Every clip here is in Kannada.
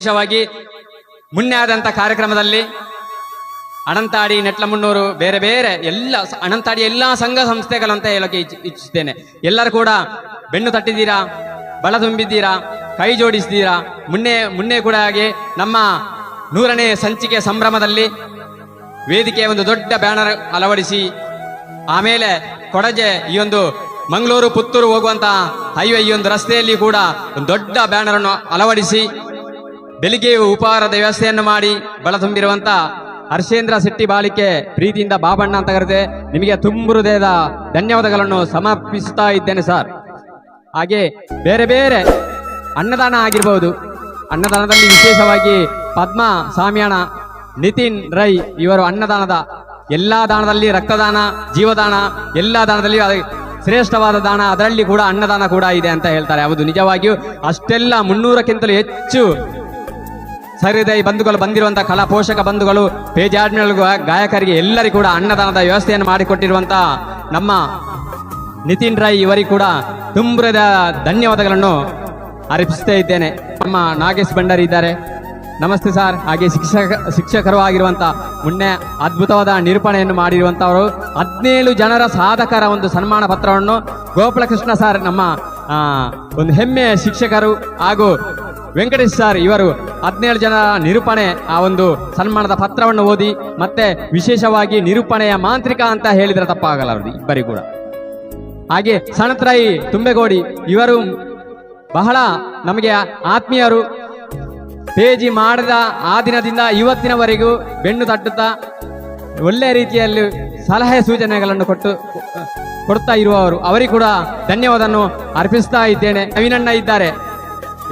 ವಿಶೇಷವಾಗಿ ಮುನ್ನೆ ಆದಂತ ಕಾರ್ಯಕ್ರಮದಲ್ಲಿ ಅನಂತಾಡಿ ನೆಟ್ಲಮುನ್ನೂರು ಬೇರೆ ಬೇರೆ ಎಲ್ಲ ಅನಂತಾಡಿ ಎಲ್ಲಾ ಸಂಘ ಸಂಸ್ಥೆಗಳಂತ ಹೇಳಕ್ಕೆ ಇಚ್- ಇಚ್ಛಿಸ್ತೇನೆ. ಎಲ್ಲರೂ ಕೂಡ ಬೆನ್ನು ತಟ್ಟಿದ್ದೀರಾ, ಬಲ ತುಂಬಿದ್ದೀರಾ, ಕೈ ಜೋಡಿಸಿದ್ದೀರಾ ಮುನ್ನೆ ಮುನ್ನೆ ಕೂಡ ಹಾಗೆ ನಮ್ಮ ನೂರನೇ ಸಂಚಿಕೆ ಸಂಭ್ರಮದಲ್ಲಿ ವೇದಿಕೆಯ ಒಂದು ದೊಡ್ಡ ಬ್ಯಾನರ್ ಅಳವಡಿಸಿ, ಆಮೇಲೆ ಕೊಡಜೆ ಈ ಒಂದು ಮಂಗಳೂರು ಪುತ್ತೂರು ಹೋಗುವಂತಹ ಹೈವೇ ಈ ಒಂದು ರಸ್ತೆಯಲ್ಲಿ ಕೂಡ ಒಂದು ದೊಡ್ಡ ಬ್ಯಾನರ್ ಅನ್ನು ಅಳವಡಿಸಿ ಬೆಳಿಗ್ಗೆ ಉಪಹಾರದ ವ್ಯವಸ್ಥೆಯನ್ನು ಮಾಡಿ ಬಳ ತುಂಬಿರುವಂತ ಹರ್ಷೇಂದ್ರ ಶೆಟ್ಟಿ ಬಾಳಿಕೆ ಪ್ರೀತಿಯಿಂದ ಬಾಬಣ್ಣ ಅಂತ ಕರೆದೆ, ನಿಮಗೆ ತುಂಬ ಧನ್ಯವಾದಗಳನ್ನು ಸಮರ್ಪಿಸ್ತಾ ಇದ್ದೇನೆ ಸರ್. ಹಾಗೆ ಬೇರೆ ಬೇರೆ ಅನ್ನದಾನ ಆಗಿರ್ಬೋದು. ಅನ್ನದಾನದಲ್ಲಿ ವಿಶೇಷವಾಗಿ ಪದ್ಮ, ಸಾಮ್ಯಾಣ, ನಿತಿನ್ ರೈ ಇವರು ಅನ್ನದಾನದ ಎಲ್ಲ ದಾನದಲ್ಲಿ ರಕ್ತದಾನ, ಜೀವದಾನ, ಎಲ್ಲ ದಾನದಲ್ಲಿ ಅದು ಶ್ರೇಷ್ಠವಾದ ದಾನ, ಅದರಲ್ಲಿ ಕೂಡ ಅನ್ನದಾನ ಕೂಡ ಇದೆ ಅಂತ ಹೇಳ್ತಾರೆ. ಹೌದು, ನಿಜವಾಗಿಯೂ ಅಷ್ಟೆಲ್ಲ ಮುನ್ನೂರಕ್ಕಿಂತಲೂ ಹೆಚ್ಚು ಸಹೃದಯ ಬಂಧುಗಳು ಬಂದಿರುವಂತಹ ಕಲಾ ಪೋಷಕ ಬಂಧುಗಳು ಪೇಜಾಡ್ನಲ್ ಗಾಯಕರಿಗೆ ಎಲ್ಲರಿಗೂ ಕೂಡ ಅನ್ನದಾನದ ವ್ಯವಸ್ಥೆಯನ್ನು ಮಾಡಿಕೊಟ್ಟಿರುವಂತಹ ನಮ್ಮ ನಿತಿನ್ ರಾಯ್ ಇವರಿಗೆ ಕೂಡ ತುಂಬರದ ಧನ್ಯವಾದಗಳನ್ನು ಅರ್ಪಿಸ್ತಾ ಇದ್ದೇನೆ. ನಮ್ಮ ನಾಗೇಶ್ ಭಂಡಾರಿ ಇದ್ದಾರೆ. ನಮಸ್ತೆ ಸರ್. ಹಾಗೆ ಶಿಕ್ಷಕ, ಶಿಕ್ಷಕರು ಆಗಿರುವಂಥ ಮುನ್ನೆ ಅದ್ಭುತವಾದ ನಿರೂಪಣೆಯನ್ನು ಮಾಡಿರುವಂತವರು, ಹದಿನೇಳು ಜನರ ಸಾಧಕರ ಒಂದು ಸನ್ಮಾನ ಪತ್ರವನ್ನು ಗೋಪಾಲಕೃಷ್ಣ ಸರ್ ನಮ್ಮ ಒಂದು ಹೆಮ್ಮೆಯ ಶಿಕ್ಷಕರು ಹಾಗೂ ವೆಂಕಟೇಶ್ ಸರ್, ಇವರು ಹದಿನೇಳು ಜನ ನಿರೂಪಣೆ, ಆ ಒಂದು ಸನ್ಮಾನದ ಪತ್ರವನ್ನು ಓದಿ, ಮತ್ತೆ ವಿಶೇಷವಾಗಿ ನಿರೂಪಣೆಯ ಮಾಂತ್ರಿಕ ಅಂತ ಹೇಳಿದ್ರೆ ತಪ್ಪಾಗಲಾರದು ಇಬ್ಬರಿಗೂ ಕೂಡ. ಹಾಗೆ ಸಣತ್ರಾಯಿ ತುಂಬೆಗೋಡಿ, ಇವರು ಬಹಳ ನಮಗೆ ಆತ್ಮೀಯರು. ಪೇಜಿ ಮಾಡಿದ ಆ ದಿನದಿಂದ ಇವತ್ತಿನವರೆಗೂ ಬೆನ್ನು ತಟ್ಟುತ್ತಾ ಒಳ್ಳೆ ರೀತಿಯಲ್ಲಿ ಸಲಹೆ ಸೂಚನೆಗಳನ್ನು ಕೊಟ್ಟು, ಕೊಡ್ತಾ ಇರುವವರು. ಅವರಿಗೂ ಕೂಡ ಧನ್ಯವಾದವನ್ನು ಅರ್ಪಿಸ್ತಾ ಇದ್ದೇನೆ. ನವೀನಣ್ಣ ಇದ್ದಾರೆ.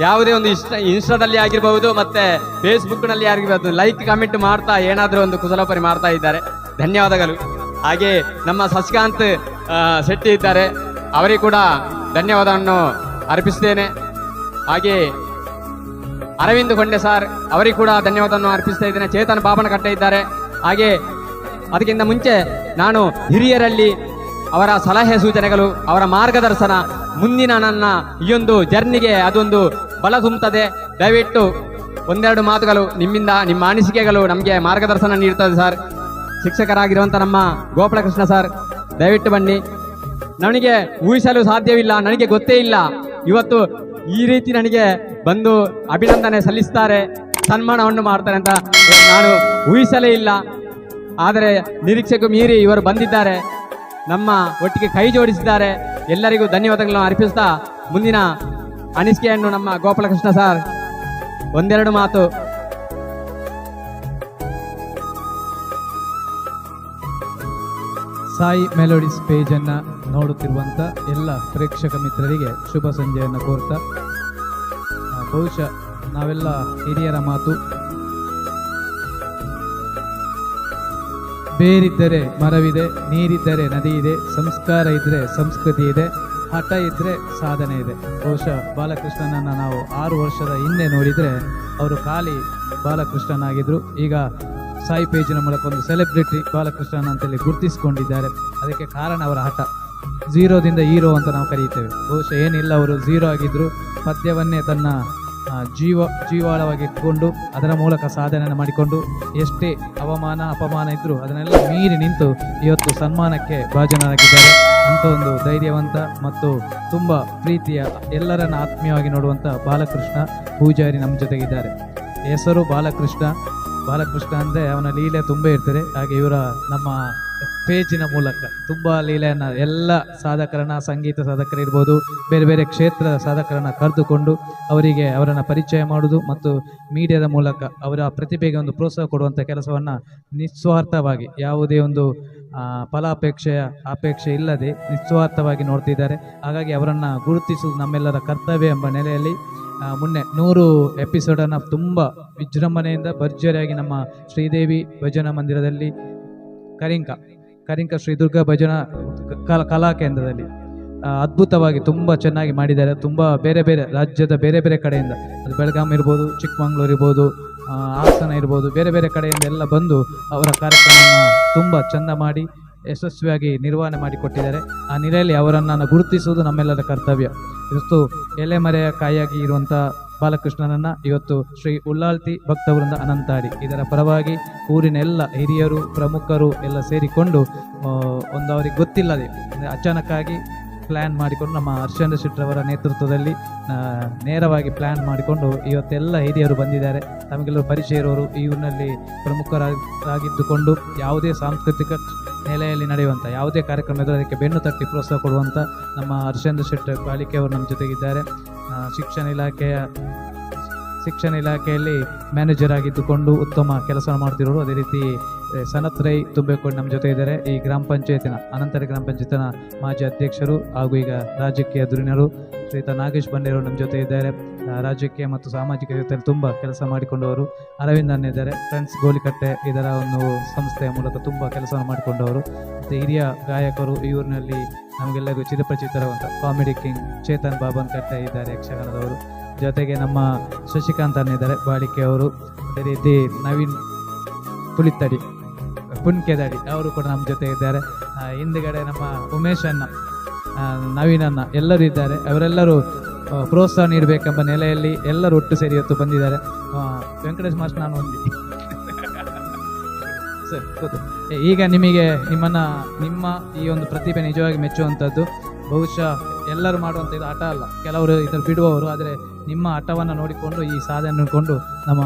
ಯಾವುದೇ ಒಂದು ಇಷ್ಟ ಇನ್ಸ್ಟಾದಲ್ಲಿ ಆಗಿರಬಹುದು ಮತ್ತೆ ಫೇಸ್ಬುಕ್ನಲ್ಲಿ ಆಗಿರ್ಬೋದು ಲೈಕ್ ಕಮೆಂಟ್ ಮಾಡ್ತಾ ಏನಾದರೂ ಒಂದು ಕುಸಲಪರಿ ಮಾಡ್ತಾ ಇದ್ದಾರೆ. ಧನ್ಯವಾದಗಳು. ಹಾಗೆ ನಮ್ಮ ಸಸಿಕಾಂತ್ ಶೆಟ್ಟಿ ಇದ್ದಾರೆ. ಅವರಿಗೆ ಕೂಡ ಧನ್ಯವಾದವನ್ನು ಅರ್ಪಿಸ್ತೇನೆ. ಹಾಗೆ ಅರವಿಂದ್ ಕೊಂಡೆ ಸರ್ ಅವರಿಗೆ ಕೂಡ ಧನ್ಯವಾದವನ್ನು ಅರ್ಪಿಸ್ತಾ ಇದ್ದೇನೆ. ಚೇತನ್ ಬಾಬನಕಟ್ಟೆ ಇದ್ದಾರೆ. ಹಾಗೆ ಅದಕ್ಕಿಂತ ಮುಂಚೆ ನಾನು ಹಿರಿಯರಲ್ಲಿ ಅವರ ಸಲಹೆ ಸೂಚನೆಗಳು, ಅವರ ಮಾರ್ಗದರ್ಶನ, ಮುಂದಿನ ನನ್ನ ಈ ಒಂದು ಜರ್ನಿಗೆ ಅದೊಂದು ಬಲ ತುಂಬುತ್ತದೆ. ದಯವಿಟ್ಟು ಒಂದೆರಡು ಮಾತುಗಳು ನಿಮ್ಮಿಂದ, ನಿಮ್ಮ ಅನಿಸಿಕೆಗಳು ನಮಗೆ ಮಾರ್ಗದರ್ಶನ ನೀಡುತ್ತದೆ ಸರ್. ಶಿಕ್ಷಕರಾಗಿರುವಂಥ ನಮ್ಮ ಗೋಪಾಲಕೃಷ್ಣ ಸರ್, ದಯವಿಟ್ಟು ಬನ್ನಿ. ನನಗೆ ಊಹಿಸಲು ಸಾಧ್ಯವಿಲ್ಲ, ನನಗೆ ಗೊತ್ತೇ ಇಲ್ಲ. ಇವತ್ತು ಈ ರೀತಿ ನನಗೆ ಬಂದು ಅಭಿನಂದನೆ ಸಲ್ಲಿಸ್ತಾರೆ, ಸನ್ಮಾನವನ್ನು ಮಾಡ್ತಾರೆ ಅಂತ ನಾನು ಊಹಿಸಲೇ ಇಲ್ಲ. ಆದರೆ ನಿರೀಕ್ಷೆಗೂ ಮೀರಿ ಇವರು ಬಂದಿದ್ದಾರೆ. ನಮ್ಮ ಒಟ್ಟಿಗೆ ಕೈ ಜೋಡಿಸಿದ್ದಾರೆ. ಎಲ್ಲರಿಗೂ ಧನ್ಯವಾದಗಳನ್ನು ಅರ್ಪಿಸ್ತಾ ಮುಂದಿನ ಅನಿಸಿಕೆಯನ್ನು ನಮ್ಮ ಗೋಪಾಲಕೃಷ್ಣ ಸರ್ ಒಂದೆರಡು ಮಾತು. ಸಾಯಿ ಮೆಲೋಡಿಸ್ ಪೇಜ್ ಅನ್ನ ನೋಡುತ್ತಿರುವಂತ ಎಲ್ಲ ಪ್ರೇಕ್ಷಕ ಮಿತ್ರರಿಗೆ ಶುಭ ಸಂಜೆಯನ್ನು ಕೋರ್ತಾ. ಬಹುಶಃ ನಾವೆಲ್ಲ ಹಿರಿಯರ ಮಾತು. ಬೇರಿದ್ದರೆ ಮರವಿದೆ, ನೀರಿದ್ದರೆ ನದಿ ಇದೆ ಸಂಸ್ಕಾರ ಇದ್ರೆ ಸಂಸ್ಕೃತಿ ಇದೆ. ಹಠ ಇದ್ದರೆ ಸಾಧನೆ ಇದೆ. ಬಹುಶಃ ಬಾಲಕೃಷ್ಣನನ್ನು ನಾವು ಆರು ವರ್ಷದ ಹಿಂದೆ ನೋಡಿದರೆ ಅವರು ಖಾಲಿ ಬಾಲಕೃಷ್ಣನಾಗಿದ್ದರು ಈಗ ಸಾಯಿ ಪೇಜಿನ ಮೂಲಕ ಒಂದು ಸೆಲೆಬ್ರಿಟಿ ಬಾಲಕೃಷ್ಣನ್ ಅಂತೇಳಿ ಗುರುತಿಸಿಕೊಂಡಿದ್ದಾರೆ. ಅದಕ್ಕೆ ಕಾರಣ ಅವರ ಹಠ. ಝೀರೋದಿಂದ ಹೀರೋ ಅಂತ ನಾವು ಕರೀತೇವೆ. ಬಹುಶಃ ಏನಿಲ್ಲ, ಅವರು ಝೀರೋ ಆಗಿದ್ರು. ಪದ್ಯವನ್ನೇ ತನ್ನ ಜೀವ, ಜೀವಾಳವಾಗಿ ಇಟ್ಕೊಂಡು ಅದರ ಮೂಲಕ ಸಾಧನೆಯನ್ನು ಮಾಡಿಕೊಂಡು ಎಷ್ಟೇ ಅವಮಾನ, ಅಪಮಾನ ಇದ್ದರೂ ಅದನ್ನೆಲ್ಲ ಮೀರಿ ನಿಂತು ಇವತ್ತು ಸನ್ಮಾನಕ್ಕೆ ಭಾಜನರಾಗಿದ್ದಾರೆ. ಅಂತ ಒಂದು ಧೈರ್ಯವಂತ ಮತ್ತು ತುಂಬ ಪ್ರೀತಿಯ ಎಲ್ಲರನ್ನ ಆತ್ಮೀಯವಾಗಿ ನೋಡುವಂಥ ಬಾಲಕೃಷ್ಣ ಪೂಜಾರಿ ನಮ್ಮ ಜೊತೆಗಿದ್ದಾರೆ. ಹೆಸರು ಬಾಲಕೃಷ್ಣ. ಬಾಲಕೃಷ್ಣ ಅಂದರೆ ಅವನ ಲೀಲೆ ತುಂಬ ಇರ್ತದೆ. ಹಾಗೆ ಇವರ ನಮ್ಮ ಪೇಜಿನ ಮೂಲಕ ತುಂಬ ಲೀಲೆಯನ್ನು ಎಲ್ಲ ಸಾಧಕರನ್ನ, ಸಂಗೀತ ಸಾಧಕರಿರ್ಬೋದು, ಬೇರೆ ಬೇರೆ ಕ್ಷೇತ್ರದ ಸಾಧಕರನ್ನು ಕರೆದುಕೊಂಡು ಅವರಿಗೆ ಅವರನ್ನು ಪರಿಚಯ ಮಾಡುವುದು ಮತ್ತು ಮೀಡಿಯಾದ ಮೂಲಕ ಅವರ ಪ್ರತಿಭೆಗೆ ಒಂದು ಪ್ರೋತ್ಸಾಹ ಕೊಡುವಂಥ ಕೆಲಸವನ್ನು ನಿಸ್ವಾರ್ಥವಾಗಿ ಯಾವುದೇ ಒಂದು ಫಲಾಪೇಕ್ಷೆಯ ಅಪೇಕ್ಷೆ ಇಲ್ಲದೆ ನಿಸ್ವಾರ್ಥವಾಗಿ ನೋಡ್ತಿದ್ದಾರೆ. ಹಾಗಾಗಿ ಅವರನ್ನು ಗುರುತಿಸುವುದು ನಮ್ಮೆಲ್ಲರ ಕರ್ತವ್ಯ ಎಂಬ ನೆಲೆಯಲ್ಲಿ ಮೊನ್ನೆ ನೂರು ಎಪಿಸೋಡನ್ನು ತುಂಬ ವಿಜೃಂಭಣೆಯಿಂದ ಭರ್ಜರಿಯಾಗಿ ನಮ್ಮ ಶ್ರೀದೇವಿ ಭಜನಾ ಮಂದಿರದಲ್ಲಿ ಕರಿಂಕ ಕರಿಂಕ ಶ್ರೀ ದುರ್ಗಾ ಭಜನಾ ಕಲಾ ಕೇಂದ್ರದಲ್ಲಿ. ಅದ್ಭುತವಾಗಿ ತುಂಬ ಚೆನ್ನಾಗಿ ಮಾಡಿದ್ದಾರೆ. ತುಂಬ ಬೇರೆ ಬೇರೆ ರಾಜ್ಯದ ಬೇರೆ ಬೇರೆ ಕಡೆಯಿಂದ. ಅದು ಬೆಳಗಾಂ ಇರ್ಬೋದು, ಚಿಕ್ಕಮಂಗ್ಳೂರು ಇರ್ಬೋದು ಹಾಸನ ಇರ್ಬೋದು, ಬೇರೆ ಬೇರೆ ಕಡೆಯಿಂದ ಎಲ್ಲ ಬಂದು ಅವರ ಕಾರ್ಯಕ್ರಮವನ್ನು ತುಂಬ ಚೆಂದ ಮಾಡಿ, ಯಶಸ್ವಿಯಾಗಿ ನಿರ್ವಹಣೆ ಮಾಡಿಕೊಟ್ಟಿದ್ದಾರೆ. ಆ ನೆಲೆಯಲ್ಲಿ ಅವರನ್ನು ಗುರುತಿಸುವುದು ನಮ್ಮೆಲ್ಲರ ಕರ್ತವ್ಯ. ಇವತ್ತು ಎಲೆಮರೆಯ ಕಾಯಿಯಾಗಿ ಇರುವಂಥ ಬಾಲಕೃಷ್ಣನನ್ನ ಇವತ್ತು ಶ್ರೀ ಉಳ್ಳಾಲ್ತಿ ಭಕ್ತವೃಂದ ಅನಂತಾರಿ ಇದರ ಪರವಾಗಿ ಊರಿನ ಎಲ್ಲ ಹಿರಿಯರು, ಪ್ರಮುಖರು ಎಲ್ಲ ಸೇರಿಕೊಂಡು ಒಂದು ಅವರಿಗೆ ಗೊತ್ತಿಲ್ಲದೆ ಅಚಾನಕ್ಕಾಗಿ ಪ್ಲ್ಯಾನ್ ಮಾಡಿಕೊಂಡು, ನಮ್ಮ ಹರ್ಷೇಂದ್ರ ಶೆಟ್ಟರವರ ನೇತೃತ್ವದಲ್ಲಿ ನೇರವಾಗಿ ಪ್ಲ್ಯಾನ್ ಮಾಡಿಕೊಂಡು ಇವತ್ತೆಲ್ಲ ಹಿರಿಯರು ಬಂದಿದ್ದಾರೆ. ತಮಗೆಲ್ಲರೂ ಪರಿಚಯ ಇರೋರು ಈ ಊರಿನಲ್ಲಿ ಪ್ರಮುಖರಾಗಿದ್ದುಕೊಂಡು ಯಾವುದೇ ಸಾಂಸ್ಕೃತಿಕ ನೆಲೆಯಲ್ಲಿ ನಡೆಯುವಂಥ ಯಾವುದೇ ಕಾರ್ಯಕ್ರಮ ಇದ್ದರೂ ಅದಕ್ಕೆ ಬೆನ್ನು ತಟ್ಟಿ ಪ್ರೋತ್ಸಾಹ ಕೊಡುವಂಥ ನಮ್ಮ ಹರ್ಷೇಂದ್ರ ಶೆಟ್ಟರ್ ಪಾಲಿಕೆ ಅವರು ನಮ್ಮ ಜೊತೆಗಿದ್ದಾರೆ. ಶಿಕ್ಷಣ ಇಲಾಖೆಯ ಶಿಕ್ಷಣ ಇಲಾಖೆಯಲ್ಲಿ ಮ್ಯಾನೇಜರ್ ಆಗಿದ್ದುಕೊಂಡು ಉತ್ತಮ ಕೆಲಸ ಮಾಡ್ತಿರೋರು. ಅದೇ ರೀತಿ ಸನತ್ ರೈ ತುಂಬೇಕೋಡ್ ನಮ್ಮ ಜೊತೆ ಇದ್ದಾರೆ. ಈ ಗ್ರಾಮ ಪಂಚಾಯತಿನ, ಅನಂತರ ಗ್ರಾಮ ಪಂಚಾಯತಿನ ಮಾಜಿ ಅಧ್ಯಕ್ಷರು ಹಾಗೂ ಈಗ ರಾಜಕೀಯ ಧುರೀಣರು ಶ್ರೀತ ನಾಗೇಶ್ ಬಂಡೇರು ನಮ್ಮ ಜೊತೆ ಇದ್ದಾರೆ. ರಾಜಕೀಯ ಮತ್ತು ಸಾಮಾಜಿಕ ಜೊತೆಯಲ್ಲಿ ತುಂಬ ಕೆಲಸ ಮಾಡಿಕೊಂಡವರು ಅರವಿಂದ್ ಅನ್ನ ಇದ್ದಾರೆ. ಫ್ರೆಂಡ್ಸ್ ಗೋಲಿಕಟ್ಟೆ ಇದರ ಒಂದು ಸಂಸ್ಥೆಯ ಮೂಲಕ ತುಂಬ ಕೆಲಸ ಮಾಡಿಕೊಂಡವರು. ಮತ್ತು ಹಿರಿಯ ಗಾಯಕರು ಈ ಊರಿನಲ್ಲಿ ನಮಗೆಲ್ಲರಿಗೂ ಚಿರಪರಿಚಿತರಾದಂಥ ಕಾಮಿಡಿ ಕಿಂಗ್ ಚೇತನ್ ಬಾಬನ್ ಕಟ್ಟೆ ಇದ್ದಾರೆ ಯಕ್ಷಗಾನದವರು. ಜೊತೆಗೆ ನಮ್ಮ ಶಶಿಕಾಂತ್ ಅನ್ನ ಇದ್ದಾರೆ, ಬಾಳಿಕೆ ಅವರು. ಅದೇ ರೀತಿ ನವೀನ್ ಪುಳಿತ್ತಡಿ ಪುನ್ಕೆದಡಿ ಅವರು ಕೂಡ ನಮ್ಮ ಜೊತೆ ಇದ್ದಾರೆ. ಹಿಂದುಗಡೆ ನಮ್ಮ ಉಮೇಶ್ ಅನ್ನ ನವೀನ್ ಅನ್ನ ಎಲ್ಲರೂ ಇದ್ದಾರೆ. ಅವರೆಲ್ಲರೂ ಪ್ರೋತ್ಸಾಹ ನೀಡಬೇಕೆಂಬ ನೆಲೆಯಲ್ಲಿ ಎಲ್ಲರೂ ಒಟ್ಟು ಸೇರಿ ಇವತ್ತು ಬಂದಿದ್ದಾರೆ. ವೆಂಕಟೇಶ್ ಮಾಸ್ಟರ್ ನಾನು ಒಂದು. ಸರ್ ಈಗ ನಿಮಗೆ ನಿಮ್ಮನ್ನ, ನಿಮ್ಮ ಈ ಒಂದು ಪ್ರತಿಭೆ ನಿಜವಾಗಿ ಮೆಚ್ಚುವಂಥದ್ದು. ಬಹುಶಃ ಎಲ್ಲರೂ ಮಾಡುವಂಥ ಇದು ಆಟ ಅಲ್ಲ. ಕೆಲವರು ಇದನ್ನು ಬಿಡುವವರು, ಆದರೆ ನಿಮ್ಮ ಆಟವನ್ನು ನೋಡಿಕೊಂಡು, ಈ ಸಾಧನೆ ನೋಡಿಕೊಂಡು ನಮ್ಮ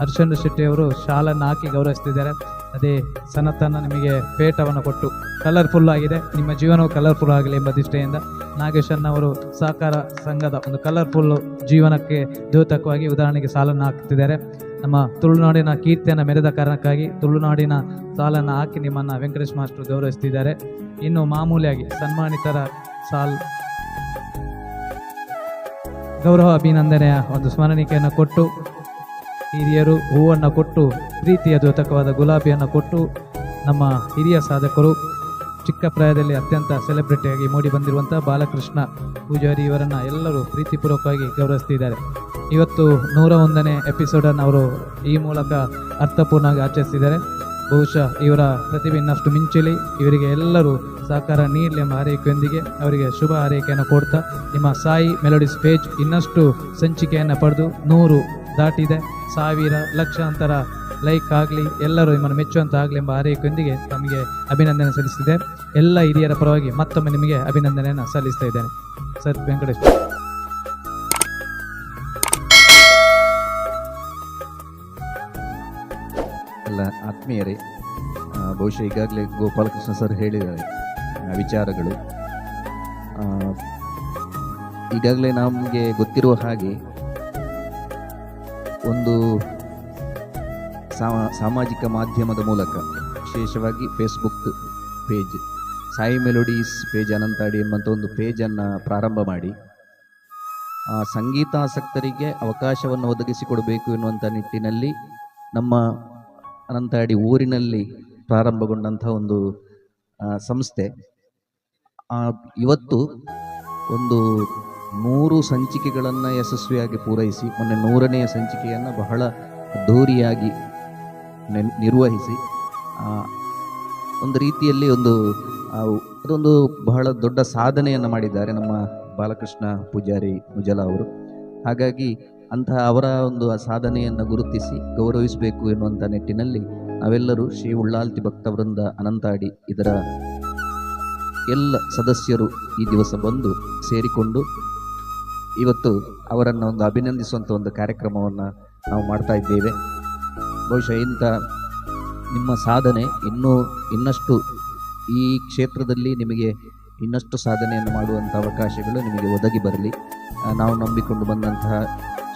ಹರ್ಷಂದ್ರ ಶೆಟ್ಟಿಯವರು ಶಾಲನ್ನು ಹಾಕಿ ಗೌರವಿಸ್ತಿದ್ದಾರೆ. ಅದೇ ಸನತನ ನಿಮಗೆ ಪೇಟವನ್ನು ಕೊಟ್ಟು ಕಲರ್ಫುಲ್ ಆಗಿದೆ. ನಿಮ್ಮ ಜೀವನವು ಕಲರ್ಫುಲ್ ಆಗಲಿ ಎಂಬ ದೃಷ್ಟಿಯಿಂದ ನಾಗೇಶನ್ ಅವರು ಸಹಕಾರ ಸಂಘದ ಒಂದು ಕಲರ್ಫುಲ್ ಜೀವನಕ್ಕೆ ದ್ಯೋತಕವಾಗಿ ಉದಾಹರಣೆಗೆ ಸಾಲನ್ನು ಹಾಕ್ತಿದ್ದಾರೆ. ನಮ್ಮ ತುಳುನಾಡಿನ ಕೀರ್ತಿಯನ್ನು ಮೆರೆದ ಕಾರಣಕ್ಕಾಗಿ ತುಳುನಾಡಿನ ಸಾಲನ್ನು ಹಾಕಿ ನಿಮ್ಮನ್ನು ವೆಂಕಟೇಶ್ ಮಾಸ್ಟರ್ ಗೌರವಿಸ್ತಿದ್ದಾರೆ. ಇನ್ನು ಮಾಮೂಲಿಯಾಗಿ ಸನ್ಮಾನಿತರ ಸಾಲ್ ಗೌರವ ಅಭಿನಂದನೆಯ ಒಂದು ಸ್ಮರಣಿಕೆಯನ್ನು ಕೊಟ್ಟು ಹಿರಿಯರು ಹೂವನ್ನು ಕೊಟ್ಟು, ಪ್ರೀತಿಯ ದ್ಯೋತಕವಾದ ಗುಲಾಬಿಯನ್ನು ಕೊಟ್ಟು, ನಮ್ಮ ಹಿರಿಯ ಸಾಧಕರು ಚಿಕ್ಕ ಪ್ರಾಯದಲ್ಲಿ ಅತ್ಯಂತ ಸೆಲೆಬ್ರಿಟಿಯಾಗಿ ಮೂಡಿ ಬಂದಿರುವಂಥ ಬಾಲಕೃಷ್ಣ ಪೂಜಾರಿ ಇವರನ್ನು ಎಲ್ಲರೂ ಪ್ರೀತಿಪೂರ್ವಕವಾಗಿ ಗೌರವಿಸ್ತಿದ್ದಾರೆ. ಇವತ್ತು ನೂರ ಒಂದನೇ ಎಪಿಸೋಡನ್ನು ಅವರು ಈ ಮೂಲಕ ಅರ್ಥಪೂರ್ಣವಾಗಿ ಆಚರಿಸಿದ್ದಾರೆ ಬಹುಶಃ ಇವರ ಪ್ರತಿಭೆ ಇನ್ನಷ್ಟು ಮಿಂಚಲಿ ಇವರಿಗೆ ಎಲ್ಲರೂ ಸಹಕಾರ ನೀಡಲಿ ಎಂಬ ಹಾರೈಕೆಯೊಂದಿಗೆ ಅವರಿಗೆ ಶುಭ ಹಾರೈಕೆಯನ್ನು ಕೊಡ್ತಾ, ನಿಮ್ಮ ಸಾಯಿ ಮೆಲೋಡಿಸ್ ಪೇಜ್ ಇನ್ನಷ್ಟು ಸಂಚಿಕೆಯನ್ನು ಪಡೆದು ನೂರು ದಾಟಿದೆ. ಸಾವಿರ ಲಕ್ಷಾಂತರ ಲೈಕ್ ಆಗಲಿ, ಎಲ್ಲರೂ ನಿಮ್ಮನ್ನು ಮೆಚ್ಚುವಂತ ಆಗಲಿ ಎಂಬ ಹಾರೈಕೆಯೊಂದಿಗೆ ನಮಗೆ ಅಭಿನಂದನೆ ಸಲ್ಲಿಸಿದೆ ಎಲ್ಲ ಹಿರಿಯರ ಪರವಾಗಿ ಮತ್ತೊಮ್ಮೆ ನಿಮಗೆ ಅಭಿನಂದನೆಯನ್ನು ಸಲ್ಲಿಸ್ತಾ ಇದ್ದೇನೆ. ಸರ್, ವೆಂಕಟೇಶ್. ಎಲ್ಲ ಆತ್ಮೀಯರೇ ಬಹುಶಃ ಈಗಾಗಲೇ ಗೋಪಾಲಕೃಷ್ಣ ಸರ್ ಹೇಳಿದ್ದಾರೆ ವಿಚಾರಗಳು. ಈಗಾಗಲೇ ನಮಗೆ ಗೊತ್ತಿರುವ ಹಾಗೆ ಒಂದು ಸಾಮಾಜಿಕ ಮಾಧ್ಯಮದ ಮೂಲಕ. ವಿಶೇಷವಾಗಿ Facebook page Sai melodies page Ananthadi ಎಂಬಂಥ ಒಂದು ಪೇಜನ್ನು ಪ್ರಾರಂಭ ಮಾಡಿ. ಆ, ಸಂಗೀತಾಸಕ್ತರಿಗೆ ಅವಕಾಶವನ್ನು ಒದಗಿಸಿಕೊಡಬೇಕು ಎನ್ನುವಂಥ ನಿಟ್ಟಿನಲ್ಲಿ ನಮ್ಮ ಅನಂತಾಡಿ ಊರಿನಲ್ಲಿ ಪ್ರಾರಂಭಗೊಂಡಂಥ ಒಂದು ಸಂಸ್ಥೆ. ಇವತ್ತು ಒಂದು ನೂರು ಸಂಚಿಕೆಗಳನ್ನು ಯಶಸ್ವಿಯಾಗಿ ಪೂರೈಸಿ, ಮೊನ್ನೆ ನೂರನೆಯ ಸಂಚಿಕೆಯನ್ನು ಬಹಳ ಅದ್ಧೂರಿಯಾಗಿ ನಿರ್ವಹಿಸಿ. ಒಂದು ರೀತಿಯಲ್ಲಿ ಒಂದು ಅದೊಂದು ಬಹಳ ದೊಡ್ಡ ಸಾಧನೆಯನ್ನು ಮಾಡಿದ್ದಾರೆ ನಮ್ಮ ಬಾಲಕೃಷ್ಣ ಪೂಜಾರಿ ಮುಜಲ ಅವರು. ಹಾಗಾಗಿ ಅಂತಹ ಅವರ ಒಂದು ಆ ಸಾಧನೆಯನ್ನು ಗುರುತಿಸಿ ಗೌರವಿಸಬೇಕು ಎನ್ನುವಂಥ ನಿಟ್ಟಿನಲ್ಲಿ ನಾವೆಲ್ಲರೂ ಶ್ರೀ ಉಳ್ಳಾಲ್ತಿ ಭಕ್ತವೃಂದ ಅನಂತಾಡಿ ಇದರ ಎಲ್ಲ ಸದಸ್ಯರು ಈ ದಿವಸ ಬಂದು ಸೇರಿಕೊಂಡು ಇವತ್ತು ಅವರನ್ನು ಒಂದು ಅಭಿನಂದಿಸುವಂಥ ಒಂದು ಕಾರ್ಯಕ್ರಮವನ್ನು ನಾವು ಮಾಡ್ತಾ ಇದ್ದೇವೆ. ಬಹುಶಃ ಇಂಥ ನಿಮ್ಮ ಸಾಧನೆ ಇನ್ನೂ ಇನ್ನಷ್ಟು ಈ ಕ್ಷೇತ್ರದಲ್ಲಿ ನಿಮಗೆ ಇನ್ನಷ್ಟು ಸಾಧನೆಯನ್ನು ಮಾಡುವಂಥ ಅವಕಾಶಗಳು ನಿಮಗೆ ಒದಗಿ ಬರಲಿ. ನಾವು ನಂಬಿಕೊಂಡು ಬಂದಂತಹ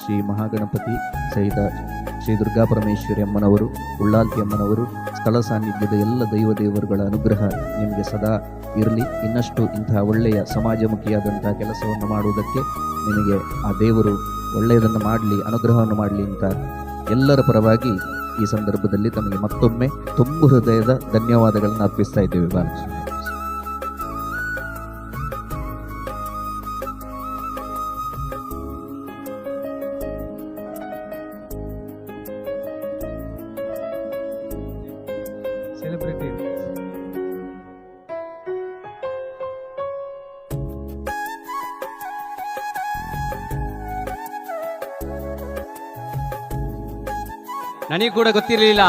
ಶ್ರೀ ಮಹಾಗಣಪತಿ ಸಹಿತ ಶ್ರೀ ದುರ್ಗಾ ಪರಮೇಶ್ವರಿ ಅಮ್ಮನವರು, ಉಳ್ಳಾಲ್ತಿ ಅಮ್ಮನವರು ಸ್ಥಳ ಸಾನ್ನಿಧ್ಯದ ಎಲ್ಲ ದೈವ ದೇವರುಗಳ ಅನುಗ್ರಹ ನಿಮಗೆ ಸದಾ ಇರಲಿ. ಇನ್ನಷ್ಟು ಇಂತಹ ಒಳ್ಳೆಯ ಸಮಾಜಮುಖಿಯಾದಂತಹ ಕೆಲಸವನ್ನು ಮಾಡುವುದಕ್ಕೆ ನಿಮಗೆ ಆ ದೇವರು ಒಳ್ಳೆಯದನ್ನು ಮಾಡಲಿ, ಅನುಗ್ರಹವನ್ನು ಮಾಡಲಿ ಅಂತ ಎಲ್ಲರ ಪರವಾಗಿ ಈ ಸಂದರ್ಭದಲ್ಲಿ ತಮಗೆ ಮತ್ತೊಮ್ಮೆ ತುಂಬು ಹೃದಯದ ಧನ್ಯವಾದಗಳನ್ನು ಅರ್ಪಿಸ್ತಾ ಇದ್ದೇವೆ ಬಾಲಕೃಷ್ಣ. ನನಗೆ ಕೂಡ ಗೊತ್ತಿರಲಿಲ್ಲ.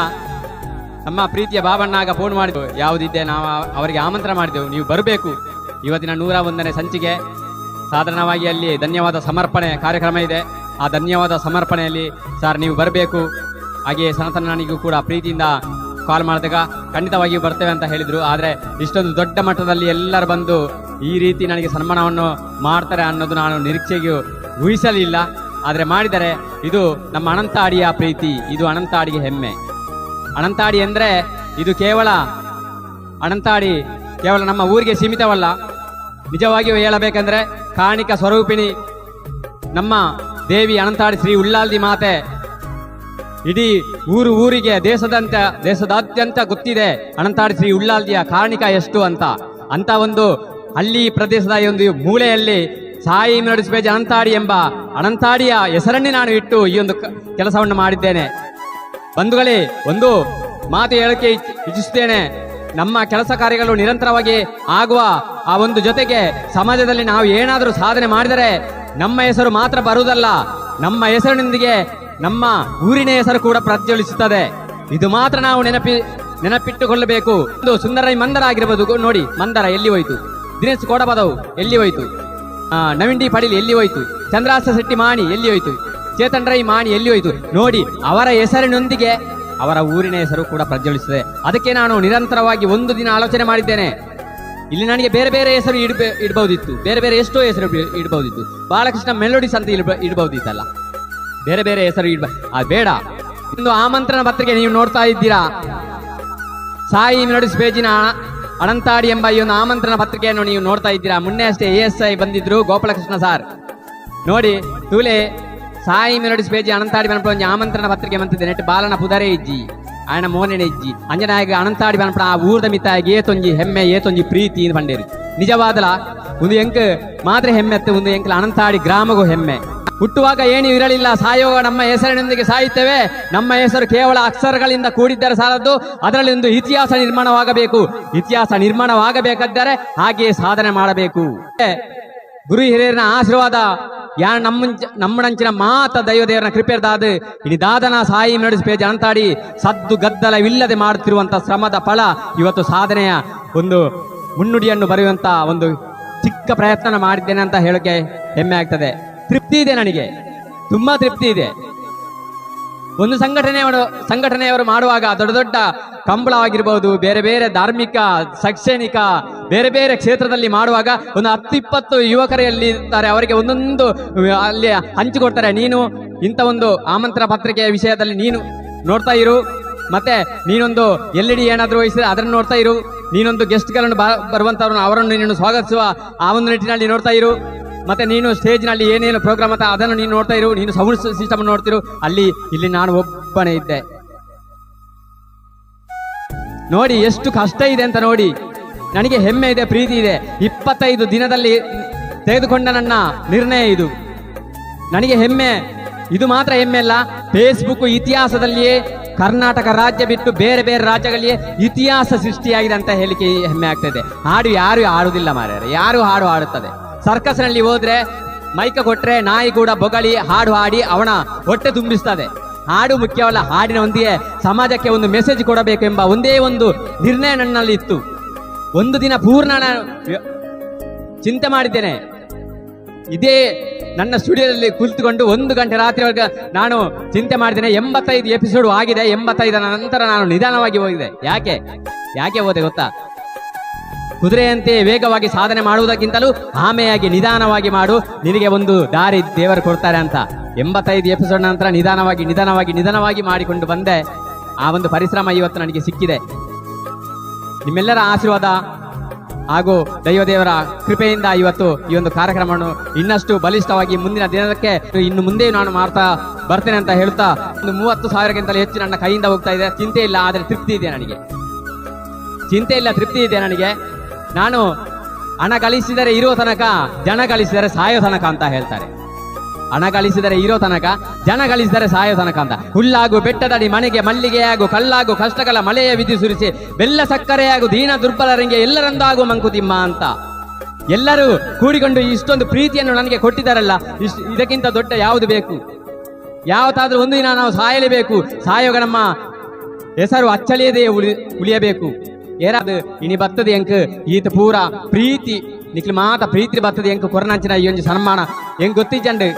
ನಮ್ಮ ಪ್ರೀತಿಯ ಬಾಬಣ್ಣಾಗ ಫೋನ್ ಮಾಡಿದ್ವು ಯಾವುದಿದ್ದೆ ನಾವು ಅವರಿಗೆ ಆಮಂತ್ರಣ ಮಾಡಿದೆವು ನೀವು ಬರಬೇಕು. ಇವತ್ತಿನ ನೂರ ಒಂದನೇ ಸಂಚಿಕೆ. ಸಾಧಾರಣವಾಗಿ ಅಲ್ಲಿ ಧನ್ಯವಾದ ಸಮರ್ಪಣೆ ಕಾರ್ಯಕ್ರಮ ಇದೆ. ಆ ಧನ್ಯವಾದ ಸಮರ್ಪಣೆಯಲ್ಲಿ ಸರ್ ನೀವು ಬರಬೇಕು. ಹಾಗೆಯೇ ಸನಾತನ ನನಗೂ ಕೂಡ ಪ್ರೀತಿಯಿಂದ ಕಾಲ್ ಮಾಡಿದಾಗ ಖಂಡಿತವಾಗಿಯೂ ಬರ್ತೇವೆ ಅಂತ ಹೇಳಿದರು. ಆದರೆ ಇಷ್ಟೊಂದು ದೊಡ್ಡ ಮಟ್ಟದಲ್ಲಿ ಎಲ್ಲರೂ ಬಂದು ಈ ರೀತಿ ನನಗೆ ಸನ್ಮಾನವನ್ನು ಮಾಡ್ತಾರೆ ಅನ್ನೋದು ನಾನು ನಿರೀಕ್ಷೆಗೂ ಊಹಿಸಲಿಲ್ಲ. ಆದರೆ ಮಾಡಿದರೆ ಇದು ನಮ್ಮ ಅನಂತಾಡಿಯ ಪ್ರೀತಿ, ಇದು ಅನಂತಾಡಿಗೆ ಹೆಮ್ಮೆ. ಅನಂತಾಡಿ ಅಂದರೆ ಇದು ಕೇವಲ ಅನಂತಾಡಿ ಕೇವಲ ನಮ್ಮ ಊರಿಗೆ ಸೀಮಿತವಲ್ಲ. ನಿಜವಾಗಿಯೂ ಹೇಳಬೇಕಂದ್ರೆ ಕಾಣಿಕ ಸ್ವರೂಪಿಣಿ ನಮ್ಮ ದೇವಿ ಅನಂತಾಡಿ ಶ್ರೀ ಉಳ್ಳಾಲ್ದಿ ಮಾತೆ. ಇಡೀ ಊರು ಊರಿಗೆ ದೇಶದಂತ, ದೇಶದಾದ್ಯಂತ ಗೊತ್ತಿದೆ ಅನಂತಾಡಿ ಶ್ರೀ ಉಳ್ಳಾಲ್ದಿಯ ಕಾರಣಿಕ ಎಷ್ಟು ಅಂತ. ಅಂತ ಒಂದು ಹಳ್ಳಿ ಪ್ರದೇಶದ ಒಂದು ಮೂಲೆಯಲ್ಲಿ ಸಾಯಿ ನಡೆಸಬೇಜ ಅನಂತಾಡಿ ಎಂಬ ಅನಂತಾಡಿಯ ಹೆಸರನ್ನೇ ನಾನು ಇಟ್ಟು ಈ ಒಂದು ಕೆಲಸವನ್ನು ಮಾಡಿದ್ದೇನೆ. ಬಂಧುಗಳೇ, ಒಂದು ಮಾತು ಹೇಳಕ್ಕೆ ಇಚ್- ಇಚ್ಛಿಸುತ್ತೇನೆ. ನಮ್ಮ ಕೆಲಸ ಕಾರ್ಯಗಳು ನಿರಂತರವಾಗಿ ಆಗುವ ಆ ಒಂದು ಜೊತೆಗೆ ಸಮಾಜದಲ್ಲಿ ನಾವು ಏನಾದರೂ ಸಾಧನೆ ಮಾಡಿದರೆ ನಮ್ಮ ಹೆಸರು ಮಾತ್ರ ಬರುವುದಲ್ಲ, ನಮ್ಮ ಹೆಸರಿನೊಂದಿಗೆ ನಮ್ಮ ಊರಿನ ಹೆಸರು ಕೂಡ ಪ್ರಜ್ವಲಿಸುತ್ತದೆ. ಇದು ಮಾತ್ರ ನಾವು ನೆನಪಿ, ನೆನಪಿಟ್ಟುಕೊಳ್ಳಬೇಕು. ಒಂದು ಸುಂದರ ಮಂದರ ಆಗಿರಬಹುದು ನೋಡಿ, ಮಂದರ ಎಲ್ಲಿ ಹೋಯ್ತು? ದಿನೇಶ್ ಕೋಡಬದವು ಎಲ್ಲಿ ಹೋಯ್ತು? ನವೀನ್ ಡಿ ಪಡೀಲ್ ಎಲ್ಲಿ ಹೋಯ್ತು? ಚಂದ್ರಾಸ ಶೆಟ್ಟಿ ಮಾಣಿ ಎಲ್ಲಿ ಹೋಯ್ತು? ಚೇತನ್ ರೈ ಮಾಣಿ ಎಲ್ಲಿ ಹೋಯ್ತು? ನೋಡಿ, ಅವರ ಹೆಸರಿನೊಂದಿಗೆ ಅವರ ಊರಿನ ಹೆಸರು ಕೂಡ ಪ್ರಜ್ವಲಿಸುತ್ತದೆ ಅದಕ್ಕೆ ನಾನು ನಿರಂತರವಾಗಿ ಒಂದು ದಿನ ಆಲೋಚನೆ ಮಾಡಿದ್ದೇನೆ. ಇಲ್ಲಿ ನನಗೆ ಬೇರೆ ಬೇರೆ ಹೆಸರು ಇಡ್ಬೇ ಇಡಬಹುದಿತ್ತು ಬೇರೆ ಬೇರೆ ಎಷ್ಟೋ ಹೆಸರು ಇಡ್- ಇಡಬಹುದಿತ್ತು ಬಾಲಕೃಷ್ಣ ಮೆಲೋಡಿಸ್ ಅಂತ ಇಡ್ಬ ಇಡಬಹುದಿತ್ತಲ್ಲ ಬೇರೆ ಬೇರೆ ಹೆಸರು ಇಡ್ಬ ಅದು ಬೇಡ. ಒಂದು ಆಮಂತ್ರಣ ಪತ್ರಿಕೆ ನೀವು ನೋಡ್ತಾ ಇದ್ದೀರಾ? ಸಾಯಿ ಮೆಲೋಡಿಸ್ ಪೇಜಿನ ಅನಂತಾಡಿ ಎಂಬ ಈ ಒಂದು ಆಮಂತ್ರಣ ಪತ್ರಿಕೆಯನ್ನು ನೀವು ನೋಡ್ತಾ ಇದ್ದೀರಾ. ಮೊನ್ನೆ ಅಷ್ಟೇ ಎ ಎಸ್ ಐ ಬಂದಿದ್ರು ಗೋಪಾಲಕೃಷ್ಣ ಸಾರ್. ನೋಡಿ, ತೂಲೆ ಸಾಯಿ ಮೆಲೋಡಿಸ್ ಪೇಜಿ ಅನಂತಾಡಿ ಬನಪಡ ಒಂಜಿ ಆಮಂತ್ರಣ ಪತ್ರಿಕೆ ಮಂತಿದೆ ನೆಟ್ ಬಾಲನ ಪುದರೆ ಇಜ್ಜಿ, ಆಯನ ಮೋನೆನೆ ಇಜ್ಜಿ. ಅಂಜನಾಯಗ ಅನಂತಾಡಿ ಬನಪಡ ಆ ಊರ್ದ ಮಿತಾಗಿ ಏತೊಂಜಿ ಹೆಮ್ಮೆ ಏತೊಂಜಿ ಪ್ರೀತಿ ಪಂಡೇರಿ ನಿಜವಾದಲ, ಒಂದು ಎಂಕ್ ಮಾತ್ರ ಹೆಮ್ಮೆ ಅತ್ತೆ, ಒಂದು ಎಂಕಲ ಅನಂತಾಡಿ ಗ್ರಾಮಗೂ ಹೆಮ್ಮೆ. ಹುಟ್ಟುವಾಗ ಏನು ಇರಲಿಲ್ಲ. ಸಾಯುವಾಗ ನಮ್ಮ ಹೆಸರಿನೊಂದಿಗೆ ಸಾಯುತ್ತೇವೆ. ನಮ್ಮ ಹೆಸರು ಕೇವಲ ಅಕ್ಷರಗಳಿಂದ ಕೂಡಿದ್ದರೆ ಸಾಲದ್ದು ಅದರಲ್ಲಿ ಒಂದು ಇತಿಹಾಸ ನಿರ್ಮಾಣವಾಗಬೇಕು. ಇತಿಹಾಸ ನಿರ್ಮಾಣವಾಗಬೇಕಾದರೆ ಹಾಗೆಯೇ ಸಾಧನೆ ಮಾಡಬೇಕು. ಗುರು ಹಿರಿಯರನ ಆಶೀರ್ವಾದ ಯಾ ನಮ್ಮ ನಮ್ಮನಂಚಿನ ಮಾತ ದೈವದೇವರನ ಕೃಪೆರ್ದಾದ ಇಡೀ ದಾದನ ಸಾಯಿ ನಡೆಸಿ ಅಂತಾಡಿ ಸದ್ದು ಗದ್ದಲವಿಲ್ಲದೆ ಮಾಡುತ್ತಿರುವಂತಹ ಶ್ರಮದ ಫಲ ಇವತ್ತು ಸಾಧನೆಯ ಒಂದು ಮುನ್ನುಡಿಯನ್ನು ಬರೆಯುವಂತಹ ಒಂದು ಚಿಕ್ಕ ಪ್ರಯತ್ನ ಮಾಡಿದ್ದೇನೆ ಅಂತ ಹೇಳಕ್ಕೆ ಹೆಮ್ಮೆ ಆಗ್ತದೆ. ತೃಪ್ತಿ ಇದೆ ನನಗೆ. ತುಂಬಾ ತೃಪ್ತಿ ಇದೆ. ಒಂದು ಸಂಘಟನೆಯವರು ಸಂಘಟನೆಯವರು ಮಾಡುವಾಗ ದೊಡ್ಡ ದೊಡ್ಡ ಕಂಬಳವಾಗಿರ್ಬೋದು ಬೇರೆ ಬೇರೆ ಧಾರ್ಮಿಕ, ಶೈಕ್ಷಣಿಕ, ಬೇರೆ ಬೇರೆ ಕ್ಷೇತ್ರದಲ್ಲಿ ಮಾಡುವಾಗ ಒಂದು ಹತ್ತು ಇಪ್ಪತ್ತು ಯುವಕರಲ್ಲಿ ಇರ್ತಾರೆ, ಅವರಿಗೆ ಒಂದೊಂದು ಅಲ್ಲಿ ಹಂಚಿಕೊಡ್ತಾರೆ ನೀನು ಇಂಥ ಒಂದು ಆಮಂತ್ರಣ ಪತ್ರಿಕೆಯ ವಿಷಯದಲ್ಲಿ ನೀನು ನೋಡ್ತಾ ಇರು. ಮತ್ತೆ ನೀನೊಂದು ಎಲ್ ಇ ಡಿ ಏನಾದರೂ ವಹಿಸಿದ್ರೆ ಅದನ್ನು ನೋಡ್ತಾ ಇರು. ನೀನೊಂದು ಗೆಸ್ಟ್ಗಳನ್ನು ಬ, ಬರುವಂತವ್ರನ್ನ ಅವರನ್ನು ನೀನು ಸ್ವಾಗತಿಸುವ ಆ ಒಂದು ನಿಟ್ಟಿನಲ್ಲಿ ನೋಡ್ತಾ ಇರು. ಮತ್ತೆ ನೀನು ಸ್ಟೇಜ್ನಲ್ಲಿ ಏನೇನು ಪ್ರೋಗ್ರಾಮ್ ಅಂತ ಅದನ್ನು ನೀನು ನೋಡ್ತಾ ಇರು, ನೀನು ಸೌಂಡ್ ಸಿಸ್ಟಮ್ ನೋಡ್ತಿರು, ಅಲ್ಲಿ, ಇಲ್ಲಿ ನಾನು ಒಬ್ಬನೇ ಇದ್ದೆ. ನೋಡಿ, ಎಷ್ಟು ಕಷ್ಟ ಇದೆ ಅಂತ ನೋಡಿ. ನನಗೆ ಹೆಮ್ಮೆ ಇದೆ, ಪ್ರೀತಿ ಇದೆ. ಇಪ್ಪತ್ತೈದು ದಿನದಲ್ಲಿ ತೆಗೆದುಕೊಂಡ ನನ್ನ ನಿರ್ಣಯ ಇದು. ನನಗೆ ಹೆಮ್ಮೆ. ಇದು ಮಾತ್ರ ಹೆಮ್ಮೆ ಅಲ್ಲ ಫೇಸ್ಬುಕ್ ಇತಿಹಾಸದಲ್ಲಿಯೇ, ಕರ್ನಾಟಕ ರಾಜ್ಯ ಬಿಟ್ಟು ಬೇರೆ ಬೇರೆ ರಾಜ್ಯಗಳಿಗೆ ಇತಿಹಾಸ ಸೃಷ್ಟಿಯಾಗಿದೆ ಅಂತ ಹೇಳಿಕೆ ಹೆಮ್ಮೆ ಆಗ್ತದೆ ಹಾಡು ಯಾರು ಆಡುವುದಿಲ್ಲ ಮಾರ್ಯಾರ ಯಾರು ಹಾಡು ಹಾಡುತ್ತದೆ? ಸರ್ಕಸ್ನಲ್ಲಿ ಹೋದ್ರೆ ಮೈಕ ಕೊಟ್ರೆ ನಾಯಿ ಕೂಡ ಬೊಗಳಿ, ಹಾಡು ಹಾಡಿ ಅವನ ಹೊಟ್ಟೆ ತುಂಬಿಸ್ತದೆ. ಹಾಡು ಮುಖ್ಯವಲ್ಲ, ಹಾಡಿನ ಒಂದಿಗೆ ಸಮಾಜಕ್ಕೆ ಒಂದು ಮೆಸೇಜ್ ಕೊಡಬೇಕೆಂಬ ಒಂದೇ ಒಂದು ನಿರ್ಣಯ ನನ್ನಲ್ಲಿ ಇತ್ತು. ಒಂದು ದಿನ ಪೂರ್ಣ ಚಿಂತೆ ಮಾಡಿದ್ದೇನೆ. ಇದೇ ನನ್ನ ಸ್ಟುಡಿಯೋದಲ್ಲಿ ಕುಳಿತುಕೊಂಡು ಒಂದು ಗಂಟೆ ರಾತ್ರಿವರೆಗೆ ನಾನು ಚಿಂತೆ ಮಾಡಿದ್ದೇನೆ. ಎಂಬತ್ತೈದು ಎಪಿಸೋಡ್ ಆಗಿದೆ. ಎಂಬತ್ತೈದರ ನಂತರ ನಾನು ನಿಧಾನವಾಗಿ ಹೋಗಿದೆ. ಯಾಕೆ? ಯಾಕೆ ಹೋದೆ ಗೊತ್ತಾ? ಕುದುರೆಯಂತೆ ವೇಗವಾಗಿ ಸಾಧನೆ ಮಾಡುವುದಕ್ಕಿಂತಲೂ ಆಮೆಯಾಗಿ ನಿಧಾನವಾಗಿ ಮಾಡು. ನಿನಗೆ ಒಂದು ದಾರಿ ದೇವರು ಕೊಡ್ತಾರೆ ಅಂತ. ಎಂಬತ್ತೈದು ಎಪಿಸೋಡ್ ನಂತರ ನಿಧಾನವಾಗಿ ನಿಧಾನವಾಗಿ ನಿಧಾನವಾಗಿ ಮಾಡಿಕೊಂಡು ಬಂದೆ. ಆ ಒಂದು ಪರಿಶ್ರಮ ಇವತ್ತು ನನಗೆ ಸಿಕ್ಕಿದೆ. ನಿಮ್ಮೆಲ್ಲರ ಆಶೀರ್ವಾದ ಹಾಗೂ ದೈವದೇವರ ಕೃಪೆಯಿಂದ ಇವತ್ತು ಈ ಒಂದು ಕಾರ್ಯಕ್ರಮವನ್ನು ಇನ್ನಷ್ಟು ಬಲಿಷ್ಠವಾಗಿ ಮುಂದಿನ ದಿನಕ್ಕೆ ಇನ್ನು ಮುಂದೆ ನಾನು ಮಾಡ್ತಾ ಬರ್ತೇನೆ ಅಂತ ಹೇಳ್ತಾ ಒಂದು ಮೂವತ್ತು ಸಾವಿರಕ್ಕಿಂತಲೂ ಹೆಚ್ಚು ನನ್ನ ಕೈಯಿಂದ ಹೋಗ್ತಾ ಇದೆ. ಚಿಂತೆ ಇಲ್ಲ, ಆದರೆ ತೃಪ್ತಿ ಇದೆ ನನಗೆ. ಚಿಂತೆ ಇಲ್ಲ, ತೃಪ್ತಿ ಇದೆ ನನಗೆ. ನಾನು ಹಣ ಗಳಿಸಿದರೆ ಇರೋ ತನಕ, ಜನ ಗಳಿಸಿದರೆ ಸಾಯೋ ತನಕ ಅಂತ ಹೇಳ್ತಾರೆ. ಹಣ ಗಳಿಸಿದರೆ ಇರೋ ತನಕ, ಜನ ಗಳಿಸಿದರೆ ಸಾಯೋ ತನಕ ಅಂತ. ಹುಲ್ಲಾಗು ಬೆಟ್ಟದಡಿ ಮನೆಗೆ ಮಲ್ಲಿಗೆಯಾಗು, ಕಲ್ಲಾಗು ಕಷ್ಟಗಳ ಮಳೆಯ ವಿಧಿ ಸುರಿಸಿ, ಬೆಲ್ಲ ಸಕ್ಕರೆಯಾಗು ದೀನ ದುರ್ಬಲರಿಗೆ ಎಲ್ಲರಂದಾಗು ಮಂಕುತಿಮ್ಮ ಅಂತ. ಎಲ್ಲರೂ ಕೂಡಿಕೊಂಡು ಇಷ್ಟೊಂದು ಪ್ರೀತಿಯನ್ನು ನನಗೆ ಕೊಟ್ಟಿದ್ದಾರಲ್ಲ, ಇಷ್ಟು ಇದಕ್ಕಿಂತ ದೊಡ್ಡ ಯಾವುದು ಬೇಕು? ಯಾವತ್ತಾದ್ರೂ ಒಂದು ದಿನ ನಾವು ಸಾಯಲೇಬೇಕು. ಸಾಯೋಗಣಮ್ಮ ನಮ್ಮ ಹೆಸರು ಅಚ್ಚಳಿಯದೇ ಉಳಿ, ಉಳಿಯಬೇಕು. ಏರಾದು ಇನಿ ಬರ್ತದೆ ಎಂಕ್ ಈತ ಪೂರ ಪ್ರೀತಿ ನಿಕ್ಲು ಮಾತ ಪ್ರೀತಿ ಬರ್ತದೆ ಎಂಕ್ ಕೊರನಂಚಿನ ಈ ಒಂದು ಸನ್ಮಾನ ಎಂಕ್ ಗೊತ್ತಿಜಂಡು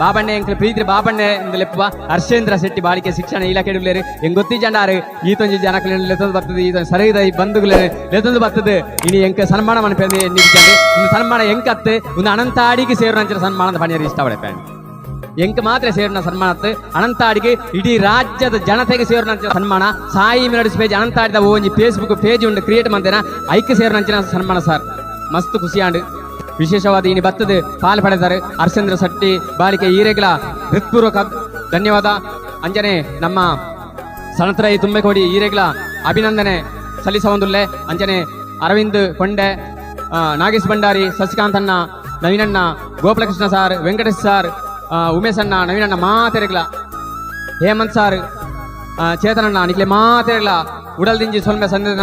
ಬಾಬಣ್ಣೆ ಎಂಕ್ ಪ್ರೀತಿ ಬಾಬಣ್ಣೆ ಎಂದು ಲೆಪ್ಪುವ ಹರ್ಷೇಂದ್ರ ಶೆಟ್ಟಿ ಬಾಳಿಕೆ ಶಿಕ್ಷಣ ಇಲಾಖೆ ಇಡುಲೇರು ಎಂಗ್ ಗೊತ್ತಿಜಂಡಾರು ಈತೊಂಜಿ ಜನಕ್ಕೆ ಲೆತ್ತೊಂದು ಬರ್ತದೆ ಈತ ಸರಿದ ಈ ಬಂಧುಗಳು ಲೆತ್ತೊಂದು ಬರ್ತದೆ ಇನಿ ಎಂಕ್ ಸನ್ಮಾನ ಮನಪೇಂದು ನಿಂತಿದ್ದಂಡು ಒಂದು ಸನ್ಮಾನ ಎಂಕತ್ತೆ ಒಂದು ಅನಂತ ಆಡಿಗೆ ಸೇರು ನಂಚಿನ ಸನ್ಮಾನದ ಪಣಿಯರು ಇಷ್ಟಪಡೆ ಪ್ಯಾಂಡ್ ಎಂಕ್ ಮಾತ್ರ ಸೇರಿನ ಸನ್ಮಾನತ್ ಅನಂತಾಡಿಗೆ ಇಡೀ ರಾಜ್ಯದ ಜನತೆಗೆ ಸೇರಿನ ಸನ್ಮಾನ. ಸಾಯಿ ಮೆಲಡಿಸ್ ಪೇಜ್ ಅನಂತಾಡಿದ ಒಂಜಿ ಫೇಸ್ಬುಕ್ ಪೇಜ್ ಉಂಡು ಕ್ರಿಯೇಟ್ ಮಂತೇನ ಐಕ್ಯ ಸೇರಿನ ಸನ್ಮಾನ ಸರ್ ಮಸ್ತ್ ಖುಷಿಯಾಂಡು ವಿಶೇಷವಾದ ಇನಿ ಬತ್ತದ ಪಾಲು ಪಡೆದಾರೆ. ಹರ್ಷೇಂದ್ರ ಶೆಟ್ಟಿ, ಬಾಲಿಕೆ ಈರೆಗಳ ಹೃತ್ಪೂರ್ವಕ ಧನ್ಯವಾದ. ಅಂಜನೆ ನಮ್ಮ ಸಣತರಾಯಿ ತುಂಬೆಕೋಡಿ ಈರೆಗ್ಲ ಅಭಿನಂದನೆ ಸಲ್ಲಿಸವಂದುಲ್ಲೆ. ಅಂಜನೆ ಅರವಿಂದ್ ಕೊಂಡೆ ನಾಗೇಶ್ ಭಂಡಾರಿ ಶಶಿಕಾಂತಣ್ಣ ನವೀನಣ್ಣ, ಗೋಪಾಲಕೃಷ್ಣ ಸಾರ್ ವೆಂಕಟೇಶ್ ಸಾರ್ ಉಮೇಶ್ ಅಣ್ಣ ನವೀನಣ್ಣ ಮಾತೆರೆಗ್ಲ ಹೇಮಂತ್ ಸಾರ್ ಆ, ಚೇತನಣ್ಣ ನಿಕ್ಲೆ ಮಾತೆರೆಗ್ಲ ಉಡಲ್ದಿಂಜಿ ಸೊಲ್ಮೆ ಸಂದೇಶ